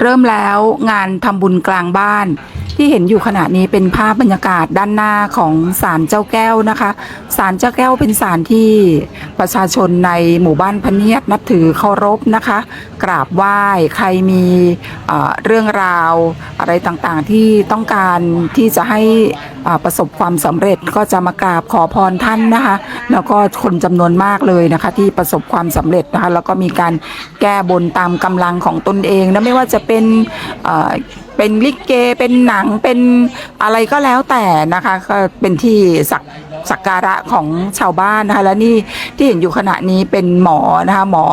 เริ่มแล้วงานทำบุญกลางบ้าน ที่เห็นอยู่ขณะนี้เป็นภาพบรรยากาศด้านหน้าของศาลเจ้าแก้วนะคะศาลเจ้าแก้วเป็นศาลที่ประชาชนในหมู่บ้านพเนียดนับถือเคารพนะคะ กราบไหว้ใครมีเรื่องราวอะไรต่างๆที่ต้องการที่จะให้ ประสบความสำเร็จก็จะมากราบขอพรท่านนะคะ แล้วก็คนจำนวนมากเลยนะคะ ที่ประสบความสำเร็จนะคะแล้วก็มีการแก้บนตามกำลังของตนเองนะไม่ว่าจะเป็นเป็นลิเกเป็นหนังเป็นอะไรก็แล้วแต่นะคะก็เป็นที่สักสักการะของชาวบ้านนะคะและนี่ที่เห็นอยู่ขณะนี้เป็นหมอนะคะหมอ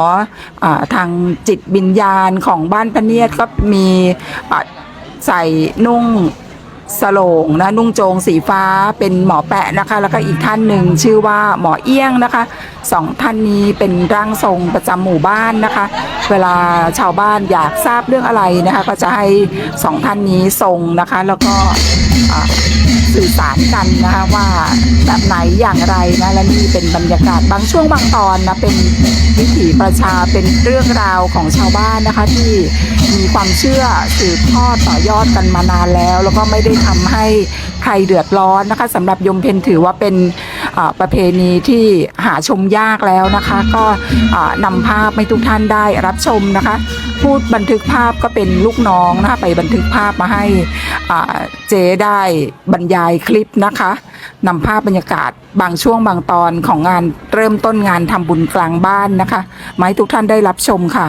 อทางจิตวิญญาณของบ้านพะเนียดก็มีใส่นุ่ง สโลงนะนุ่งโจงสีฟ้าเป็นหมอแปะนะคะ แล้วก็อีกท่านหนึ่งชื่อว่าหมอเอี้ยงนะคะสองท่านนี้เป็นร่างทรงประจำหมู่บ้านนะคะ เวลาชาวบ้านอยากทราบเรื่องอะไรนะคะ ก็จะให้สองท่านนี้ทรงนะคะ แล้วก็ สื่อสารกันนะคะว่าแบบไหนอย่างไรนะและนี่เป็นบรรยากาศบางช่วงบางตอนนะเป็นวิถีประชาเป็นเรื่องราวของชาวบ้านนะคะที่มีความเชื่อสืบทอดต่อยอดกันมานานแล้ว แล้วก็ไม่ได้ทำให้ใครเดือดร้อนนะคะสำหรับยมเพนถือว่าเป็นประเพณีที่หาชมยากแล้วนะคะ ก็อ่านำภาพให้ทุกท่านได้รับชมนะคะ พูดบันทึกภาพก็เป็นลูกน้องนะคะไปบันทึกภาพมาให้เจ๊ได้บรรยายคลิปนะคะนำภาพบรรยากาศบางช่วงบางตอนของงานเริ่มต้นงานทำบุญกลางบ้านนะคะมาให้ทุกท่านได้รับชมค่ะ